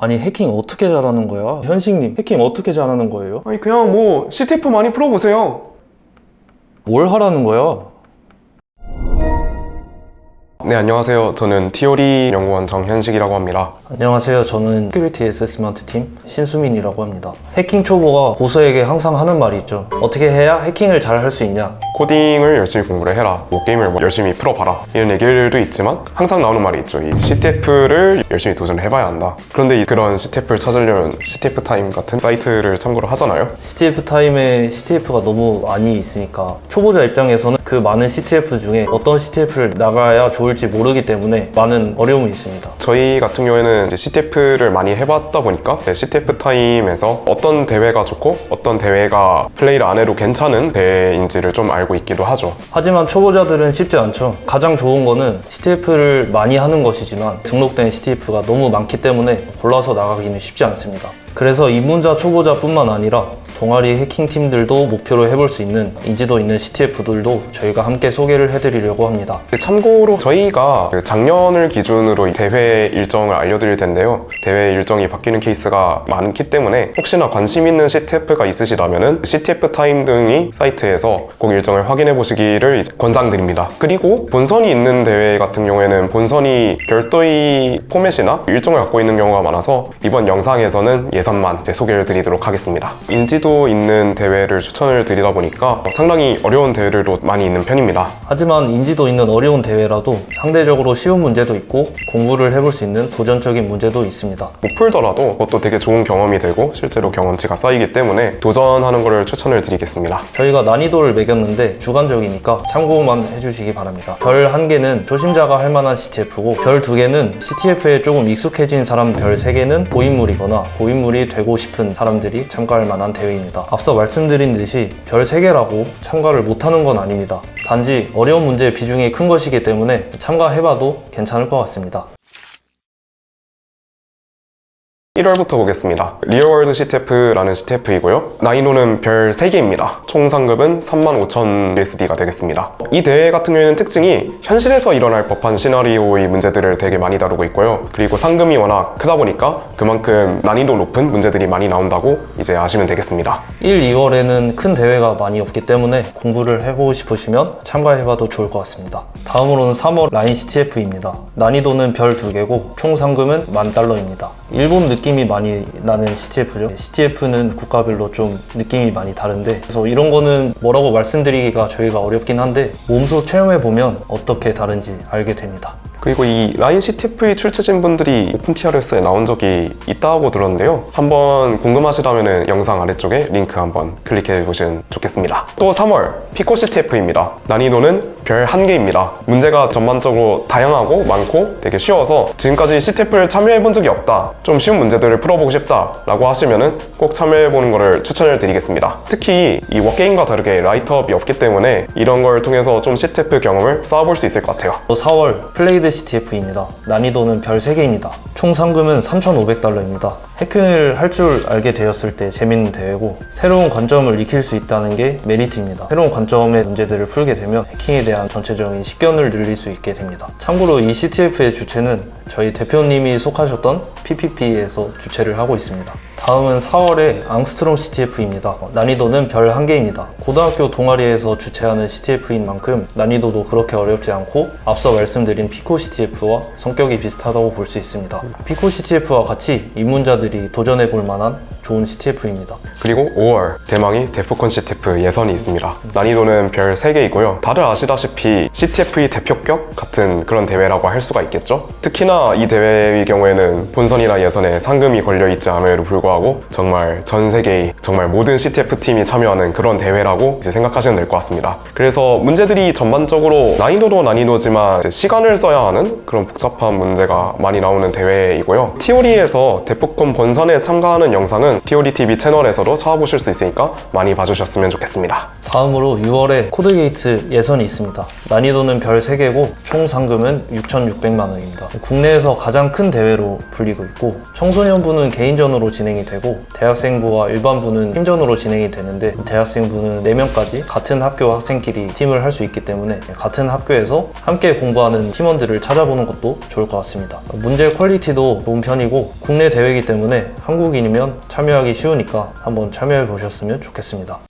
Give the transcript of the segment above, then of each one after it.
아니 해킹 어떻게 잘하는 거야? 현식님 해킹 어떻게 잘하는 거예요? 아니 그냥 뭐 CTF 많이 풀어보세요. 뭘 하라는 거야? 네 안녕하세요. 저는 티오리 연구원 정현식이라고 합니다. 안녕하세요. 저는 시큐리티 애세스먼트 팀 신수민이라고 합니다. 해킹 초보가 고수에게 항상 하는 말이 있죠. 어떻게 해야 해킹을 잘 할 수 있냐? 코딩을 열심히 공부를 해라. 뭐 게임을 뭐 열심히 풀어봐라. 이런 얘기도 있지만 항상 나오는 말이 있죠. 이 CTF를 열심히 도전을 해봐야 한다. 그런데 이 그런 CTF를 찾으려면 CTF 타임 같은 사이트를 참고를 하잖아요. CTF 타임에 CTF가 너무 많이 있으니까 초보자 입장에서는 그 많은 CTF 중에 어떤 CTF를 나가야 좋을지 모르기 때문에 많은 어려움이 있습니다. 저희 같은 경우에는 이제 CTF를 많이 해봤다 보니까 네, CTF 타임에서 어떤 대회가 좋고 어떤 대회가 플레이를 안 해도 괜찮은 대회인지를 좀 알고 있기도 하죠. 하지만 초보자들은 쉽지 않죠. 가장 좋은 거는 CTF를 많이 하는 것이지만 등록된 CTF가 너무 많기 때문에 골라서 나가기는 쉽지 않습니다. 그래서 입문자 초보자뿐만 아니라 동아리 해킹팀들도 목표로 해볼 수 있는 인지도 있는 CTF들도 저희가 함께 소개를 해드리려고 합니다. 참고로 저희가 그 작년을 기준으로 이 대회 일정을 알려드릴 텐데요. 대회 일정이 바뀌는 케이스가 많기 때문에 혹시나 관심 있는 CTF가 있으시다면 CTF 타임 등이 사이트에서 꼭 일정을 확인해 보시기를 권장드립니다. 그리고 본선이 있는 대회 같은 경우에는 본선이 별도의 포맷이나 일정을 갖고 있는 경우가 많아서 이번 영상에서는 예선만 소개를 드리도록 하겠습니다. 인지도 있는 대회를 추천을 드리다 보니까 상당히 어려운 대회들도 많이 있는 편입니다. 하지만 인지도 있는 어려운 대회라도 상대적으로 쉬운 문제도 있고 공부를 해볼 수 있는 도전적인 문제도 있습니다. 못 풀더라도 그것도 되게 좋은 경험이 되고 실제로 경험치가 쌓이기 때문에 도전하는 것을 추천을 드리겠습니다. 저희가 난이도를 매겼는데 주관적이니까 참고만 해주시기 바랍니다. 별 한 개는 초심자가 할 만한 CTF고 별 두 개는 CTF에 조금 익숙해진 사람 별 세 개는 고인물이거나 고인물이 되고 싶은 사람들이 참가할 만한 대회입니다. 앞서 말씀드린 듯이 별세 개라고 참가를 못하는 건 아닙니다. 단지 어려운 문제의 비중이 큰 것이기 때문에 참가해봐도 괜찮을 것 같습니다. 1월부터 보겠습니다. 리얼월드 CTF라는 CTF이고요. 난이도는 별 3개입니다. 총 상급은 35,000 USD가 되겠습니다. 이 대회 같은 경우에는 특징이 현실에서 일어날 법한 시나리오의 문제들을 되게 많이 다루고 있고요. 그리고 상금이 워낙 크다 보니까 그만큼 난이도 높은 문제들이 많이 나온다고 이제 아시면 되겠습니다. 1, 2월에는 큰 대회가 많이 없기 때문에 공부를 해보고 싶으시면 참가해봐도 좋을 것 같습니다. 다음으로는 3월 라인 CTF입니다. 난이도는 별 2개고 총 상금은 만 달러입니다. 일본 느낌 이 많이 나는 CTF죠. CTF는 국가별로 좀 느낌이 많이 다른데 그래서 이런 거는 뭐라고 말씀드리기가 저희가 어렵긴 한데 몸소 체험해 보면 어떻게 다른지 알게 됩니다. 그리고 이 라인 CTF 출제진 분들이 오픈 TRS에 나온 적이 있다고 들었는데요. 한번 궁금하시다면 영상 아래쪽에 링크 한번 클릭해 보시면 좋겠습니다. 또 3월 피코 CTF입니다. 난이도는 별 1개입니다. 문제가 전반적으로 다양하고 많고 되게 쉬워서 지금까지 CTF를 참여해 본 적이 없다. 좀 쉬운 문제들을 풀어보고 싶다. 라고 하시면은 꼭 참여해 보는 것을 추천을 드리겠습니다. 특히 이 워게임과 다르게 라이트업이 없기 때문에 이런 걸 통해서 좀 CTF 경험을 쌓아볼 수 있을 것 같아요. 또 4월 플레이드 CTF입니다. 난이도는 별 3개입니다. 총 상금은 3,500달러입니다. 해킹을 할 줄 알게 되었을 때 재밌는 대회고 새로운 관점을 익힐 수 있다는 게 메리트입니다. 새로운 관점의 문제들을 풀게 되면 해킹에 대한 전체적인 식견을 늘릴 수 있게 됩니다. 참고로 이 CTF의 주체는 저희 대표님이 속하셨던 PPP에서 주최를 하고 있습니다. 다음은 4월에 앙스트롬 CTF입니다. 난이도는 별 1개입니다. 고등학교 동아리에서 주최하는 CTF인 만큼 난이도도 그렇게 어렵지 않고 앞서 말씀드린 피코 CTF와 성격이 비슷하다고 볼 수 있습니다. 피코 CTF와 같이 입문자들이 도전해 볼 만한 좋은 CTF입니다. 그리고 5월 대망의 데프콘 CTF 예선이 있습니다. 난이도는 별 3개이고요. 다들 아시다시피 CTF의 대표격 같은 그런 대회라고 할 수가 있겠죠? 특히나 이 대회의 경우에는 본선이나 예선에 상금이 걸려있지 않음에도 불구하고 정말 전 세계의 정말 모든 CTF 팀이 참여하는 그런 대회라고 이제 생각하시면 될 것 같습니다. 그래서 문제들이 전반적으로 난이도도 난이도지만 시간을 써야 하는 그런 복잡한 문제가 많이 나오는 대회이고요. 티오리에서 데프콘 본선에 참가하는 영상은 등 PODTV 채널에서도 찾아보실 수 있으니까 많이 봐주셨으면 좋겠습니다. 다음으로 6월에 코드게이트 예선이 있습니다. 난이도는 별 3개고 총 상금은 6,600만 원입니다. 국내에서 가장 큰 대회로 불리고 있고 청소년부는 개인전으로 진행이 되고 대학생부와 일반부는 팀전으로 진행이 되는데 대학생부는 4명까지 같은 학교 학생끼리 팀을 할 수 있기 때문에 같은 학교에서 함께 공부하는 팀원들을 찾아보는 것도 좋을 것 같습니다. 문제 퀄리티도 좋은 편이고 국내 대회이기 때문에 한국인이면 참여 하기 쉬우니까 한번 참여해 보셨으면 좋겠습니다.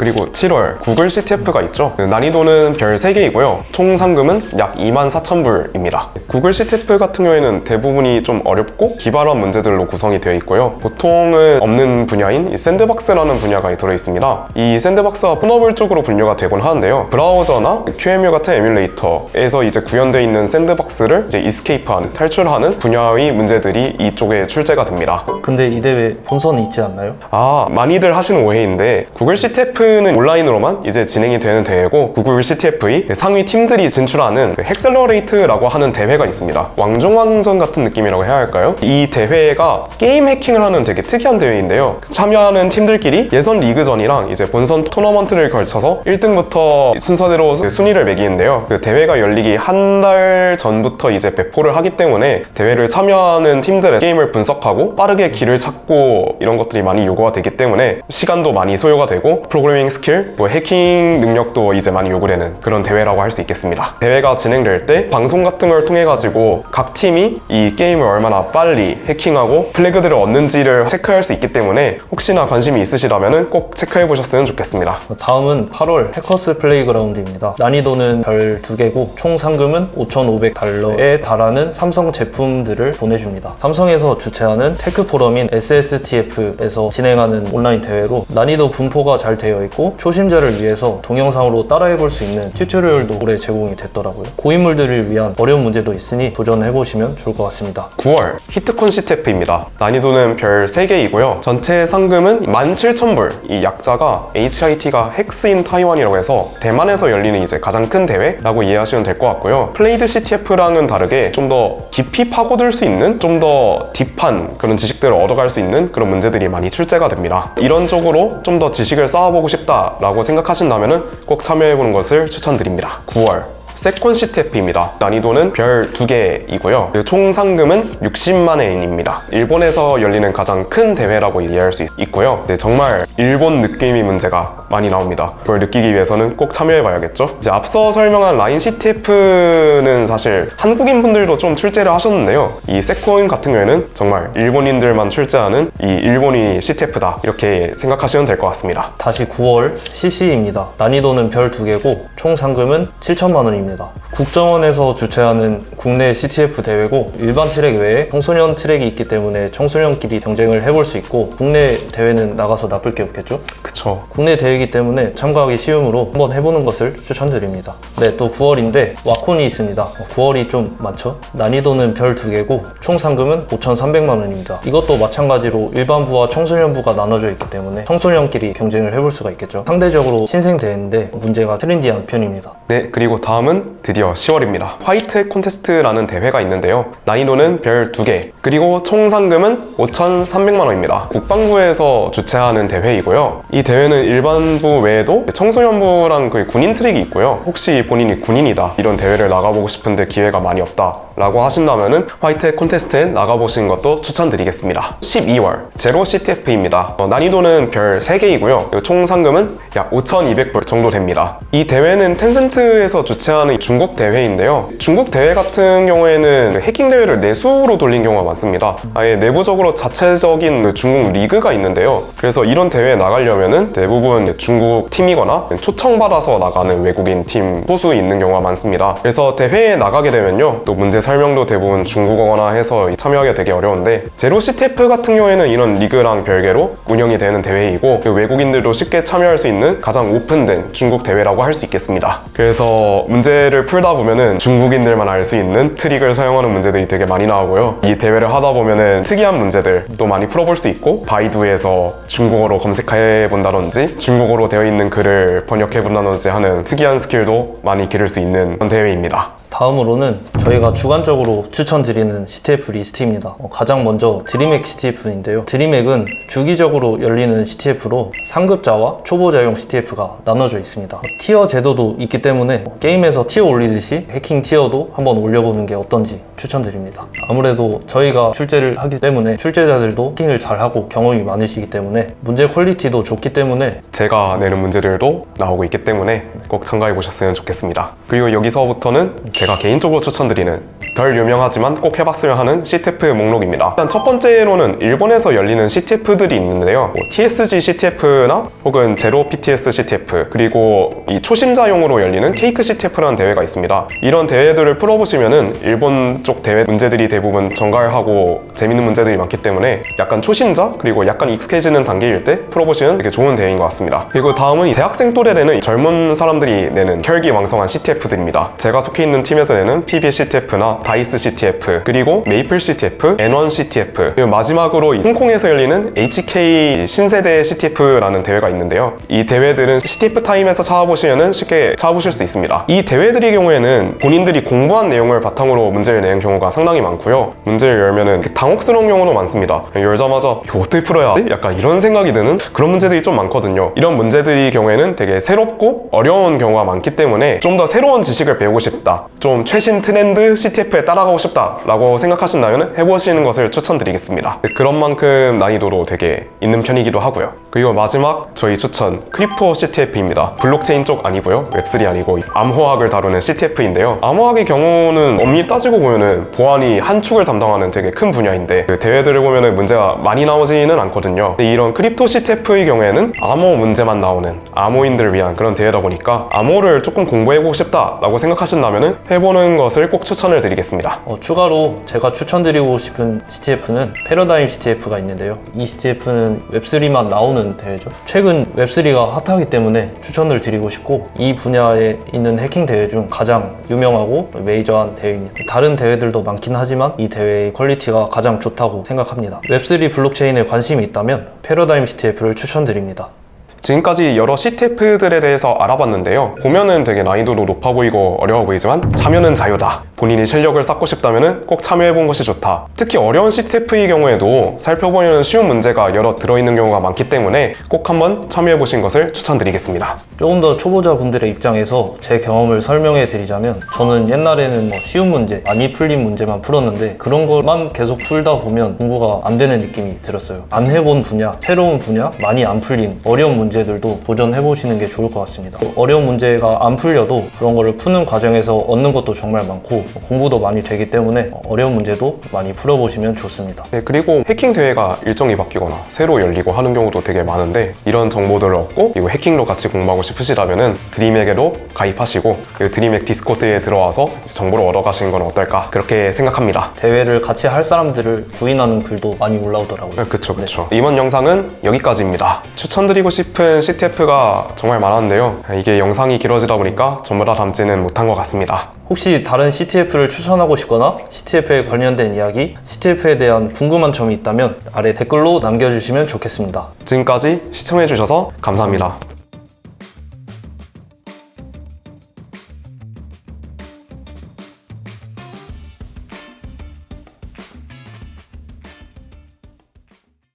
그리고 7월 구글 CTF가 있죠. 그 난이도는 별 3개이고요. 총 상금은 약 2만 4천 불입니다. 구글 CTF 같은 경우에는 대부분이 좀 어렵고 기발한 문제들로 구성이 되어 있고요. 보통은 없는 분야인 이 샌드박스라는 분야가 들어 있습니다. 이 샌드박스가 폰어블 쪽으로 분류가 되곤 하는데요. 브라우저나 QEMU 같은 에뮬레이터에서 이제 구현되어 있는 샌드박스를 이제 이스케이프하는 탈출하는 분야의 문제들이 이쪽에 출제가 됩니다. 근데 이 대회 본선이 있지 않나요? 아, 많이들 하시는 오해인데 구글 CTF 는 온라인으로만 이제 진행이 되는 대회고 구글 CTF의 상위 팀들이 진출하는 그 헥셀러레이트라고 하는 대회가 있습니다. 왕중왕전 같은 느낌이라고 해야 할까요? 이 대회가 게임 해킹을 하는 되게 특이한 대회인데요. 참여하는 팀들끼리 예선 리그전이랑 이제 본선 토너먼트를 걸쳐서 1등부터 순서대로 순위를 매기는데요. 그 대회가 열리기 한 달 전부터 이제 배포를 하기 때문에 대회를 참여하는 팀들의 게임을 분석하고 빠르게 길을 찾고 이런 것들이 많이 요구가 되기 때문에 시간도 많이 소요가 되고 프로그래밍 스킬, 뭐 해킹 능력도 이제 많이 요구되는 그런 대회라고 할 수 있겠습니다. 대회가 진행될 때 방송 같은 걸 통해 가지고 각 팀이 이 게임을 얼마나 빨리 해킹하고 플래그들을 얻는지를 체크할 수 있기 때문에 혹시나 관심이 있으시다면 꼭 체크해 보셨으면 좋겠습니다. 다음은 8월 해커스 플레이그라운드입니다. 난이도는 별 2개고 총 상금은 5,500달러에 달하는 삼성 제품들을 보내줍니다. 삼성에서 주최하는 테크 포럼인 SSTF에서 진행하는 온라인 대회로 난이도 분포가 잘 되어 있고 초심자를 위해서 동영상으로 따라해 볼 수 있는 튜토리얼도 올해 제공이 됐더라고요. 고인물들을 위한 어려운 문제도 있으니 도전해 보시면 좋을 것 같습니다. 9월 히트콘 CTF입니다. 난이도는 별 3개이고요. 전체 상금은 17,000불. 이 약자가 HIT가 헥스인 타이완이라고 해서 대만에서 열리는 이제 가장 큰 대회라고 이해하시면 될 것 같고요. 플레이드 CTF랑은 다르게 좀 더 깊이 파고들 수 있는 좀 더 딥한 그런 지식들을 얻어갈 수 있는 그런 문제들이 많이 출제가 됩니다. 이런 쪽으로 좀 더 지식을 쌓아보고 싶 다라고 생각하신다면 꼭 참여해보는 것을 추천드립니다. 9월 세콘 CTF입니다. 난이도는 별 2개이고요. 그 총 상금은 60만 엔입니다. 일본에서 열리는 가장 큰 대회라고 이해할 수 있- 있고요. 네, 정말 일본 느낌의 문제가 많이 나옵니다. 그걸 느끼기 위해서는 꼭 참여해봐야겠죠? 이제 앞서 설명한 라인 CTF는 사실 한국인 분들도 좀 출제를 하셨는데요. 이 세콘 같은 경우에는 정말 일본인들만 출제하는 이 일본인 CTF다 이렇게 생각하시면 될 것 같습니다. 다시 9월 CC입니다. 난이도는 별 2개고 총 상금은 7천만 원입니다. 국정원에서 주최하는 국내 CTF 대회고 일반 트랙 외에 청소년 트랙이 있기 때문에 청소년끼리 경쟁을 해볼 수 있고 국내 대회는 나가서 나쁠 게 없겠죠? 그쵸. 국내 대회이기 때문에 참가하기 쉬우므로 한번 해보는 것을 추천드립니다. 네, 또 9월인데 와콘이 있습니다. 9월이 좀 많죠? 난이도는 별 2개고 총 상금은 5,300만 원입니다. 이것도 마찬가지로 일반부와 청소년부가 나눠져 있기 때문에 청소년끼리 경쟁을 해볼 수가 있겠죠. 상대적으로 신생 대회인데 문제가 트렌디한 편입니다. 네, 그리고 다음은 드디어 10월입니다. 화이트 콘테스트라는 대회가 있는데요. 난이도는 별 2개, 그리고 총 상금은 5,300만 원입니다. 국방부에서 주최하는 대회이고요. 이 대회는 일반부 외에도 청소년부랑 그 군인 트랙이 있고요. 혹시 본인이 군인이다, 이런 대회를 나가보고 싶은데 기회가 많이 없다. 라고 하신다면 은 화이트 콘테스트에 나가보시는 것도 추천드리겠습니다. 12월 제로 CTF입니다. 어, 난이도는 별 3개이고요. 총 상금은 약 5,200불 정도 됩니다. 이 대회는 텐센트에서 주최하는 중국 대회인데요. 중국 대회 같은 경우에는 해킹 대회를 내수로 돌린 경우가 많습니다. 아예 내부적으로 자체적인 그 중국 리그가 있는데요. 그래서 이런 대회에 나가려면은 대부분 중국 팀이거나 초청받아서 나가는 외국인 팀 소수 있는 경우가 많습니다. 그래서 대회에 나가게 되면요. 또 문제 설명도 대부분 중국어거나 해서 참여하기 되게 어려운데 제로 CTF 같은 경우에는 이런 리그랑 별개로 운영이 되는 대회이고 그 외국인들도 쉽게 참여할 수 있는 가장 오픈된 중국 대회라고 할 수 있겠습니다. 그래서 문제 문제를 풀다 보면은 중국인들만 알 수 있는 트릭을 사용하는 문제들이 되게 많이 나오고요. 이 대회를 하다 보면은 특이한 문제들도 많이 풀어볼 수 있고 바이두에서 중국어로 검색해 본다든지 중국어로 되어 있는 글을 번역해 본다든지 하는 특이한 스킬도 많이 기를 수 있는 대회입니다. 다음으로는 저희가 주관적으로 추천드리는 CTF 리스트입니다. 어, 가장 먼저 드림액 CTF인데요. 드림액은 주기적으로 열리는 CTF로 상급자와 초보자용 CTF가 나눠져 있습니다. 어, 티어 제도도 있기 때문에 어, 게임에서 티어 올리듯이 해킹 티어도 한번 올려보는 게 어떤지 추천드립니다. 아무래도 저희가 출제를 하기 때문에 출제자들도 해킹을 잘하고 경험이 많으시기 때문에 문제 퀄리티도 좋기 때문에 제가 내는 문제들도 나오고 있기 때문에 꼭 참가해 보셨으면 좋겠습니다. 그리고 여기서부터는 제가 개인적으로 추천드리는 덜 유명하지만 꼭 해봤으면 하는 CTF 목록입니다. 일단 첫 번째로는 일본에서 열리는 CTF들이 있는데요. 뭐 TSG CTF나 혹은 제로 PTS CTF 그리고 이 초심자용으로 열리는 케이크 CTF라는 대회가 있습니다. 이런 대회들을 풀어보시면은 일본 쪽 대회 문제들이 대부분 정갈하고 재밌는 문제들이 많기 때문에 약간 초심자 그리고 약간 익숙해지는 단계일 때 풀어보시면 되게 좋은 대회인 것 같습니다. 그리고 다음은 이 대학생 또래 되는 이 젊은 사람들이 내는 혈기왕성한 CTF들입니다. 제가 속해 있는 팀에서 내는 PB CTF나 다이스 CTF 그리고 메이플 CTF, N1 CTF 그리고 마지막으로 이 홍콩에서 열리는 HK 신세대 CTF라는 대회가 있는데요. 이 대회들은 CTF 타임에서 찾아보시면 쉽게 찾아보실 수 있습니다. 이 대회 들의 경우에는 본인들이 공부한 내용을 바탕으로 문제를 내는 경우가 상당히 많고요. 문제를 열면은 당혹스러운 경우도 많습니다. 열자마자 이거 어떻게 풀어야 지 약간 이런 생각이 드는 그런 문제들이 좀 많거든요. 이런 문제들이 경우에는 되게 새롭고 어려운 경우가 많기 때문에 좀 더 새로운 지식을 배우고 싶다. 좀 최신 트렌드 CTF에 따라가고 싶다라고 생각하신다면 해보시는 것을 추천드리겠습니다. 그런 만큼 난이도로 되게 있는 편이기도 하고요. 그리고 마지막 저희 추천 크립토 CTF입니다. 블록체인 쪽 아니고요. 웹3 아니고 암호학을 다루는 CTF인데요. 암호학의 경우는 엄밀히 따지고 보면은 보안이 한 축을 담당하는 되게 큰 분야인데 그 대회들을 보면은 문제가 많이 나오지는 않거든요. 근데 이런 크립토 CTF의 경우에는 암호 문제만 나오는 암호인들을 위한 그런 대회다 보니까 암호를 조금 공부해보고 싶다라고 생각하신다면 해보는 것을 꼭 추천을 드리겠습니다. 어, 추가로 제가 추천드리고 싶은 CTF는 패러다임 CTF가 있는데요. 이 CTF는 웹3만 나오는 대회죠. 최근 웹3가 핫하기 때문에 추천을 드리고 싶고 이 분야에 있는 해킹 대회 중 가장 유명하고 메이저한 대회입니다. 다른 대회들도 많긴 하지만 이 대회의 퀄리티가 가장 좋다고 생각합니다. 웹3 블록체인에 관심이 있다면 패러다임 CTF를 추천드립니다. 지금까지 여러 CTF들에 대해서 알아봤는데요. 보면은 되게 난이도도 높아 보이고 어려워 보이지만 참여는 자유다. 본인이 실력을 쌓고 싶다면 꼭 참여해본 것이 좋다. 특히 어려운 CTF의 경우에도 살펴보면 쉬운 문제가 여러 들어있는 경우가 많기 때문에 꼭 한번 참여해보신 것을 추천드리겠습니다. 조금 더 초보자분들의 입장에서 제 경험을 설명해 드리자면 저는 옛날에는 뭐 쉬운 문제, 많이 풀린 문제만 풀었는데 그런 것만 계속 풀다 보면 공부가 안 되는 느낌이 들었어요. 안 해본 분야, 새로운 분야, 많이 안 풀린 어려운 문제 들도 도전해 보시는 게 좋을 것 같습니다. 어려운 문제가 안 풀려도 그런 거를 푸는 과정에서 얻는 것도 정말 많고 공부도 많이 되기 때문에 어려운 문제도 많이 풀어보시면 좋습니다. 네, 그리고 해킹 대회가 일정이 바뀌거나 새로 열리고 하는 경우도 되게 많은데 이런 정보들을 얻고 그리고 해킹로 같이 공부하고 싶으시다면 드림에게도 가입하시고 그 드림액 디스코드에 들어와서 정보를 얻어가시는 건 어떨까 그렇게 생각합니다. 대회를 같이 할 사람들을 구인하는 글도 많이 올라오더라고요. 네, 그쵸 그쵸 이번 영상은 여기까지입니다 추천드리고 싶은 CTF가 정말 많았는데요. 이게 영상이 길어지다 보니까 전부 다 담지는 못한 것 같습니다. 혹시 다른 CTF를 추천하고 싶거나 CTF에 관련된 이야기, CTF에 대한 궁금한 점이 있다면 아래 댓글로 남겨주시면 좋겠습니다. 지금까지 시청해주셔서 감사합니다